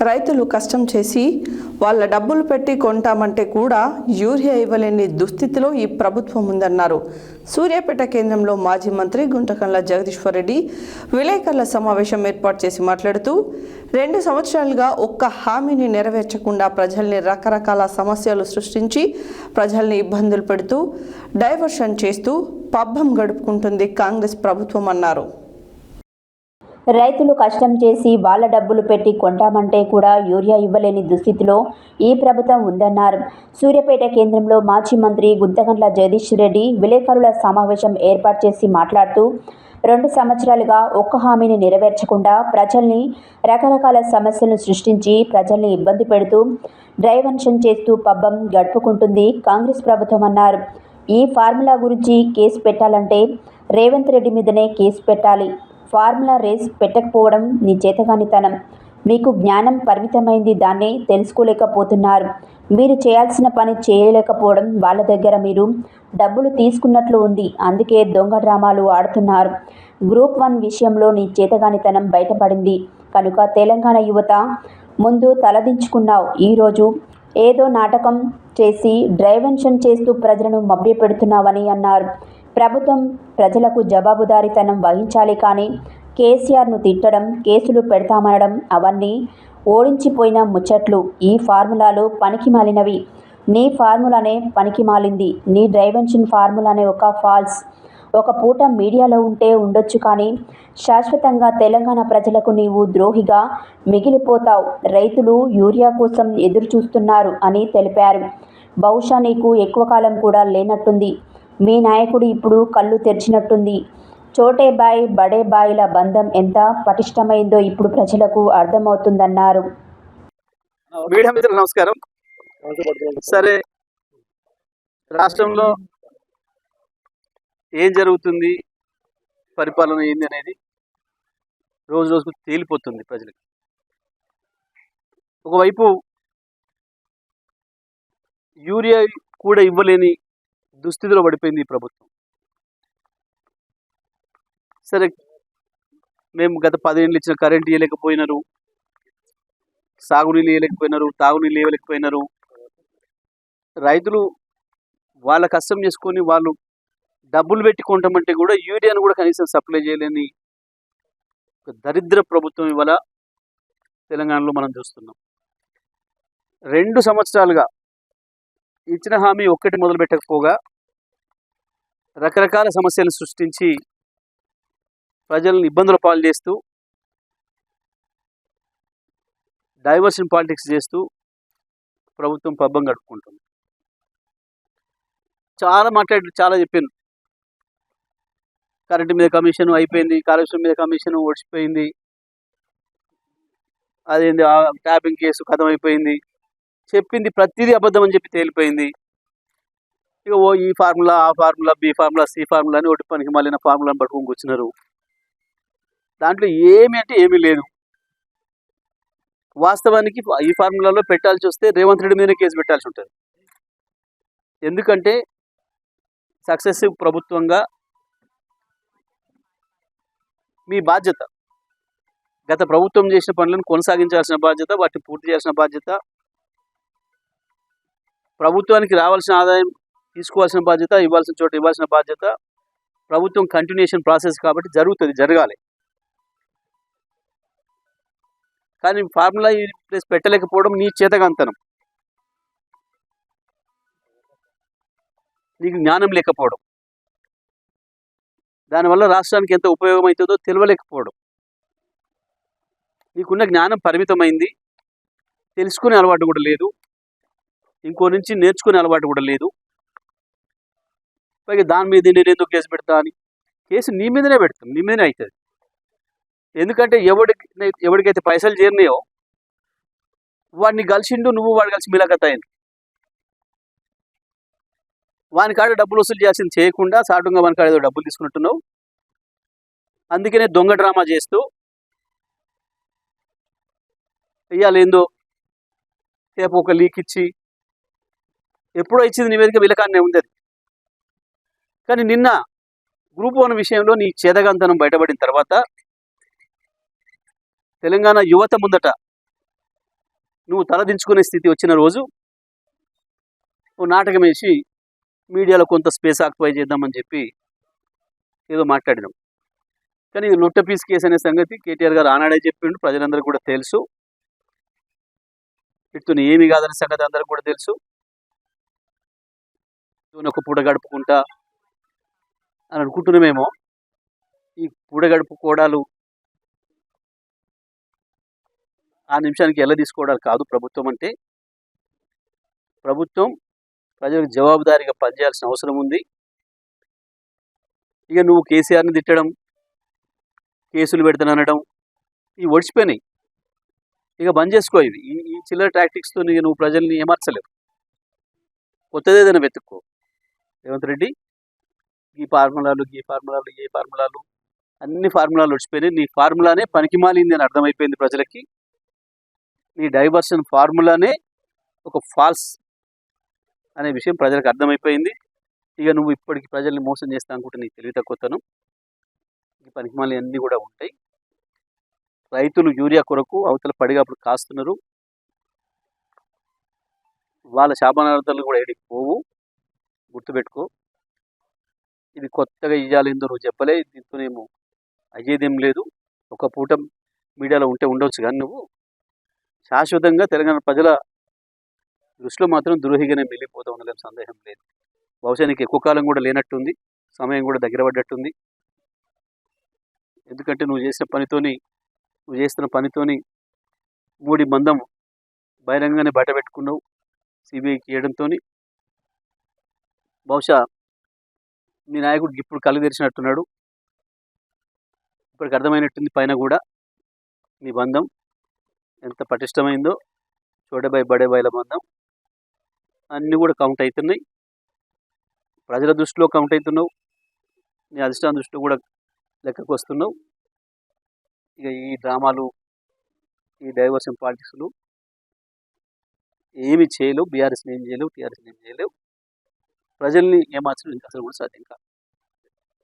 రైతులు కష్టం చేసి వాళ్ళ డబ్బులు పెట్టి కొంటామంటే కూడా యూరియా ఇవ్వలేని దుస్థితిలో ఈ ప్రభుత్వం ఉందన్నారు. సూర్యాపేట కేంద్రంలో మాజీ మంత్రి గుంటకండ్ల జగదీశ్వర్ రెడ్డి విలేకరుల సమావేశం ఏర్పాటు చేసి మాట్లాడుతూ రెండు సంవత్సరాలుగా ఒక్క హామీని నెరవేర్చకుండా ప్రజల్ని రకరకాల సమస్యలు సృష్టించి ప్రజల్ని ఇబ్బందులు పెడుతూ డైవర్షన్ చేస్తూ పబ్బం గడుపుకుంటుంది కాంగ్రెస్ ప్రభుత్వం అన్నారు. రైతులు కష్టం చేసి వాళ్ళ డబ్బులు పెట్టి కొంటామంటే కూడా యూరియా ఇవ్వలేని దుస్థితిలో ఈ ప్రభుత్వం ఉందన్నారు. సూర్యాపేట కేంద్రంలో మాజీ మంత్రి గుంతగండ్ల జగదీష్ రెడ్డి విలేకరుల సమావేశం ఏర్పాటు చేసి మాట్లాడుతూ రెండు సంవత్సరాలుగా ఒక్క హామీని నెరవేర్చకుండా ప్రజల్ని రకరకాల సమస్యలను సృష్టించి ప్రజల్ని ఇబ్బంది పెడుతూ డ్రైవెన్షన్ చేస్తూ పబ్బం గడుపుకుంటుంది కాంగ్రెస్ ప్రభుత్వం అన్నారు. ఈ ఫార్ములా గురించి కేసు పెట్టాలంటే రేవంత్ రెడ్డి మీదనే కేసు పెట్టాలి. ఫార్ములా రేస్ పెట్టకపోవడం నీ చేతగానితనం. మీకు జ్ఞానం పరిమితమైంది దాన్ని తెలుసుకోలేకపోతున్నారు. మీరు చేయాల్సిన పని చేయలేకపోవడం వాళ్ళ దగ్గర మీరు డబ్బులు తీసుకున్నట్లు ఉంది. అందుకే దొంగ డ్రామాలు ఆడుతున్నారు. గ్రూప్ వన్ విషయంలో నీ చేతగానితనం బయటపడింది. కనుక తెలంగాణ యువత ముందు తలదించుకున్నావు. ఈరోజు ఏదో నాటకం చేసి డ్రైవెన్షన్ చేస్తూ ప్రజలను మభ్యపెడుతున్నావని అన్నారు. ప్రభుత్వం ప్రజలకు జవాబుదారీతనం వహించాలి కానీ కేసీఆర్ను తిట్టడం కేసులు పెడతామనడం అవన్నీ ఓడించిపోయిన ముచ్చట్లు ఈ ఫార్ములాలు పనికి మాలినవి. నీ ఫార్ములానే పనికి మాలింది. నీ డ్రైవెన్షన్ ఫార్ములానే ఒక ఫాల్స్. ఒక పూట మీడియాలో ఉంటే ఉండొచ్చు కానీ శాశ్వతంగా తెలంగాణ ప్రజలకు నీవు ద్రోహిగా మిగిలిపోతావు. రైతులు యూరియా కోసం ఎదురు చూస్తున్నారు అని తెలిపారు. బహుశా నీకు ఎక్కువ కాలం కూడా లేనట్టుంది. మీ నాయకుడు ఇప్పుడు కళ్ళు తెరిచినట్టుంది. చోటే బాయ్ బడే బాయిల బంధం ఎంత పటిష్టమైందో ఇప్పుడు ప్రజలకు అర్థమవుతుందన్నారు. మీడియా మిత్రులు నమస్కారం. సరే రాష్ట్రంలో ఏం జరుగుతుంది? పరిపాలన ఏంది అనేది రోజు రోజుకు తేలిపోతుంది ప్రజలకు. ఒకవైపు యూరియా కూడా ఇవ్వలేని దుస్థితిలో పడిపోయింది ఈ ప్రభుత్వం. సరే మేము గత పదేళ్ళు ఇచ్చిన కరెంట్ ఇవ్వలేకపోయినారు సాగునీళ్ళు ఇవ్వలేకపోయినారు తాగునీళ్ళు ఇవ్వలేకపోయినారు రైతులు వాళ్ళ కష్టం చేసుకొని వాళ్ళు డబ్బులు పెట్టి కొంటామంటే కూడా యూరియాను కూడా కనీసం సప్లై చేయలేని ఒక దరిద్ర ప్రభుత్వం ఇవాళ తెలంగాణలో మనం చూస్తున్నాం. రెండు సంవత్సరాలుగా ఇచ్చిన హామీ ఒక్కటి మొదలు పెట్టకపోగా రకరకాల సమస్యలు సృష్టించి ప్రజలను ఇబ్బందుల పాలు చేస్తూ డైవర్షన్ పాలిటిక్స్ చేస్తూ ప్రభుత్వం పబ్బం గడుపుకుంటుంది. చాలా మాట్లాడి చాలా చెప్పాను కరెంటు మీద కమిషన్ అయిపోయింది కాలుష్యం మీద కమిషన్ ఓడిచిపోయింది. అదేంది ట్యాపింగ్ కేసు కథం అయిపోయింది చెప్పింది ప్రతిదీ అబద్ధం అని చెప్పి తేలిపోయింది. ఇక ఓ ఈ formula A formula B formula C formula అని ఒకటి పనికి మళ్ళీ ఫార్ములాని పట్టుకొని కూర్చున్నారు. దాంట్లో ఏమి అంటే ఏమీ లేదు. వాస్తవానికి ఈ ఫార్ములాలో పెట్టాల్సి వస్తే రేవంత్ రెడ్డి మీదనే కేసు పెట్టాల్సి ఉంటుంది. ఎందుకంటే సక్సెసివ్ ప్రభుత్వంగా మీ బాధ్యత గత ప్రభుత్వం చేసిన పనులను కొనసాగించాల్సిన బాధ్యత వాటిని పూర్తి చేసిన బాధ్యత ప్రభుత్వానికి రావాల్సిన ఆదాయం తీసుకోవాల్సిన బాధ్యత ఇవ్వాల్సిన చోట ఇవ్వాల్సిన బాధ్యత ప్రభుత్వం కంటిన్యూషన్ ప్రాసెస్ కాబట్టి జరుగుతుంది జరగాలి. కానీ ఫార్ములా ప్లేస్ పెట్టలేకపోవడం నీ చేతగంతనం నీకు జ్ఞానం లేకపోవడం. దానివల్ల రాష్ట్రానికి ఎంత ఉపయోగం అవుతుందో తెలియలేకపోవడం నీకున్న జ్ఞానం పరిమితమైంది. తెలుసుకునే అలవాటు కూడా లేదు. ఇంకో నుంచి నేర్చుకునే అలవాటు కూడా లేదు. పైగా దాని మీద నేను ఎందుకు కేసు పెడతా అని? కేసు నీ మీదనే పెడతాం నీ మీదనే అవుతుంది ఎందుకంటే ఎవడికి ఎవడికైతే పైసలు చేరినాయో వాడిని కలిసిండు నువ్వు వాడు కలిసి మిలకత అయింది వాని కాడ డబ్బులు వసూలు చేయాల్సింది చేయకుండా సాటుగా వాని కాడ ఏదో డబ్బులు తీసుకున్నట్టున్నావు. అందుకనే దొంగ డ్రామా చేస్తూ ఇవాళ రేపు ఒక లీక్ ఇచ్చి ఎప్పుడో ఇచ్చింది నీ మీదకి విలకాన్నే ఉంది అది కానీ నిన్న గ్రూప్ వన్ విషయంలో నీ చేదగంతనం బయటపడిన తర్వాత తెలంగాణ యువత ముందట నువ్వు తలదించుకునే స్థితి వచ్చిన రోజు ఓ నాటకం వేసి మీడియాలో కొంత స్పేస్ ఆక్యుపై చేద్దామని చెప్పి ఏదో మాట్లాడినాం. కానీ ఇది లొట్ట పీస్ కేసు అనే సంగతి కేటీఆర్ గారు ఆనాడే చెప్పిండు ప్రజలందరికీ కూడా తెలుసు. ఇటుని ఏమి కాదనే సంగతి అందరికి కూడా తెలుసు. ఒక పూట గడుపుకుంటా అని అనుకుంటున్నామేమో ఈ పూడగడుపు కోడాలు ఆ నిమిషానికి ఎలా తీసుకోవడాలు కాదు ప్రభుత్వం అంటే. ప్రభుత్వం ప్రజలకు జవాబుదారీగా పనిచేయాల్సిన అవసరం ఉంది. ఇక నువ్వు కేసీఆర్ని తిట్టడం కేసులు పెడతాననడం ఇవి ఒడిచిపోయినాయి ఇక బంద్ చేసుకో ఇవి. ఈ ఈ చిల్లర టాక్టిక్స్తో ఇక నువ్వు ప్రజల్ని ఏమార్చలేవు. కొత్తది ఏదైనా వెతుక్కో. రేవంత్ రెడ్డి ఈ ఫార్ములాలు ఈ ఫార్ములాలు ఈ ఫార్ములాలు అన్ని ఫార్ములాలు వచ్చిపోయినాయి నీ ఫార్ములానే పనికిమాలింది అని అర్థమైపోయింది ప్రజలకి. నీ డైవర్షన్ ఫార్ములానే ఒక ఫాల్స్ అనే విషయం ప్రజలకు అర్థమైపోయింది. ఇక నువ్వు ఇప్పటికి ప్రజల్ని మోసం చేస్తా అనుకుంటే నీకు తెలివి తక్కువతనం ఈ పనికిమాలి అన్నీ కూడా ఉంటాయి. రైతులు యూరియా కొరకు అవతల పడిగాపుడు కాస్తున్నారు. వాళ్ళ శాపనార్థాలు కూడా ఏడికి పోవు. గుర్తుపెట్టుకో. ఇది కొత్తగా ఇయ్యాలేందో నువ్వు చెప్పలే ఏమో అయ్యేదేం లేదు. ఒక పూట మీడియాలో ఉంటే ఉండవచ్చు కానీ నువ్వు. శాశ్వతంగా తెలంగాణ ప్రజల దృష్టిలో మాత్రం ద్రోహిగానే మిగిలిపోతా ఉండలేం సందేహం లేదు. బహుశా నీకు ఎక్కువ కాలం కూడా లేనట్టుంది సమయం కూడా దగ్గర పడ్డట్టుంది. ఎందుకంటే నువ్వు చేసిన పనితోని నువ్వు చేస్తున్న పనితోని మూడి మందం బహిరంగానే బయట పెట్టుకున్నావు. సిబిఐకి ఇవ్వడంతో బహుశా మీ నాయకుడికి ఇప్పుడు కళ్ళు తెరిచినట్టున్నాడు. ఇప్పటికి అర్థమైనట్టుంది పైన కూడా మీ బంధం ఎంత పటిష్టమైందో. చోటబాయ్ బడేబాయిల బంధం. అన్నీ కూడా కౌంట్ అవుతున్నాయి ప్రజల దృష్టిలో కౌంట్ అవుతున్నావు నీ అధిష్టాన దృష్టిలో కూడా లెక్కకు వస్తున్నావు. ఇక ఈ డ్రామాలు ఈ డైవర్షన్ పాలిటిక్స్లు ఏమి చేయలేవు. బీఆర్ఎస్ని ఏం చేయలేవు. టీఆర్ఎస్ని ఏం చేయలేవు. ప్రజల్ని ఏమార్చడం ఇంకా అసలు కూడా సాధ్యం కాదు.